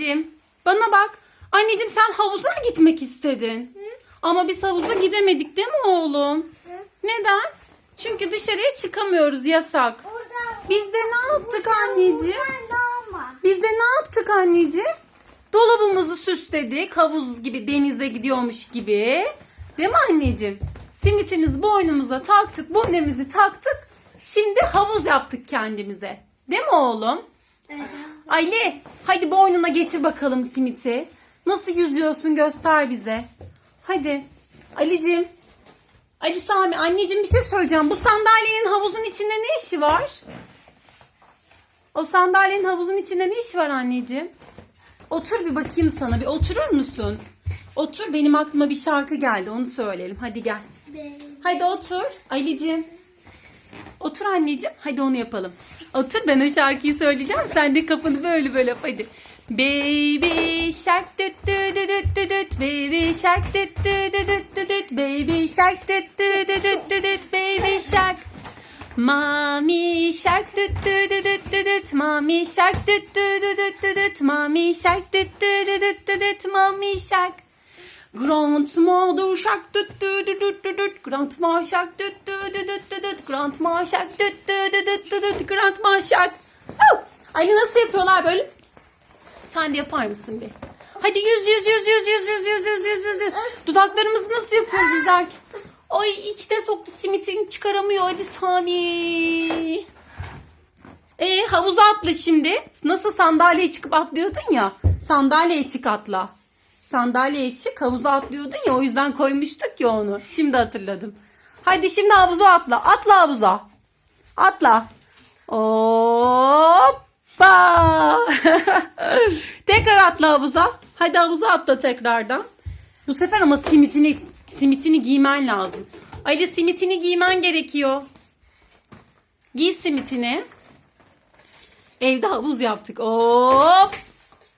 Anneciğim bana bak. Anneciğim sen havuza mı gitmek istedin? Ama biz havuza gidemedik değil mi oğlum? Neden? Çünkü dışarıya çıkamıyoruz yasak. Burada. Biz de ne yaptık anneciğim? Burada ama. Biz de ne yaptık anneciğim? Dolabımızı süsledik. Havuz gibi denize gidiyormuş gibi. Değil mi anneciğim? Simitimizi boynumuza taktık. Bonemizi taktık. Şimdi havuz yaptık kendimize. Değil mi oğlum? Ali hadi boynuna getir bakalım simiti. Nasıl yüzüyorsun göster bize. Hadi. Alicim. Ali Sami anneciğim bir şey söyleyeceğim. Bu sandalyenin havuzun içinde ne işi var? O sandalyenin havuzun içinde ne işi var anneciğim? Otur bir bakayım sana. Bir oturur musun? Otur benim aklıma bir şarkı geldi onu söyleyelim. Hadi gel. Hadi otur Ali'cim. Otur anneciğim. Hadi onu yapalım. Otur ben o şarkıyı söyleyeceğim. Sen de kafanı böyle böyle hadi. Baby shark düt düt düt düt düt baby shark düt düt düt düt düt baby shark düt düt düt düt düt baby shark Mommy shark düt düt düt düt düt mommy shark düt düt düt düt düt mommy shark düt düt düt düt düt mommy shark Grandmother shark düt düt düt düt düt Grandma shark düt düt düt düt düt düt Grandma shark düt düt düt düt düt düt Grandma shark Oh! Nasıl yapıyorlar böyle? Sen de yapar mısın bir? Hadi yüz yüz yüz yüz yüz yüz yüz yüz yüz yüz yüz. Dudaklarımızı nasıl yapıyoruz yüzerken? Ay içine soktu simitini çıkaramıyor hadi Sami. E havuza atla şimdi. Nasıl sandalyeye çıkıp atlıyordun ya. Sandalyeye çık atla. Sandalyeye çık havuza atlıyordun ya o yüzden koymuştuk ya onu. Şimdi hatırladım. Hadi şimdi havuza atla. Atla havuza. Atla. Hoppa. Tekrar atla havuza. Hadi havuza atla tekrardan. Bu sefer ama simitini simitini giymen lazım. Ali simitini giymen gerekiyor. Giy simitini. Evde havuz yaptık. Hop.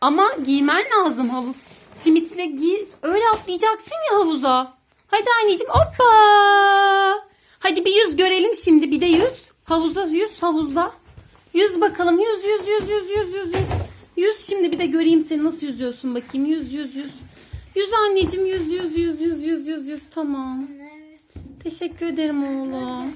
Ama giymen lazım havuz. Simitini giy. Öyle atlayacaksın ya havuza. Hadi anneciğim hoppa. Hadi bir yüz görelim şimdi. Bir de yüz. Havuzda yüz havuzda. Yüz bakalım. Yüz yüz yüz yüz yüz yüz yüz. Yüz şimdi bir de göreyim seni nasıl yüzüyorsun bakayım. Yüz yüz yüz. Yüz anneciğim yüz yüz yüz yüz yüz yüz yüz. Tamam. Teşekkür ederim oğlum.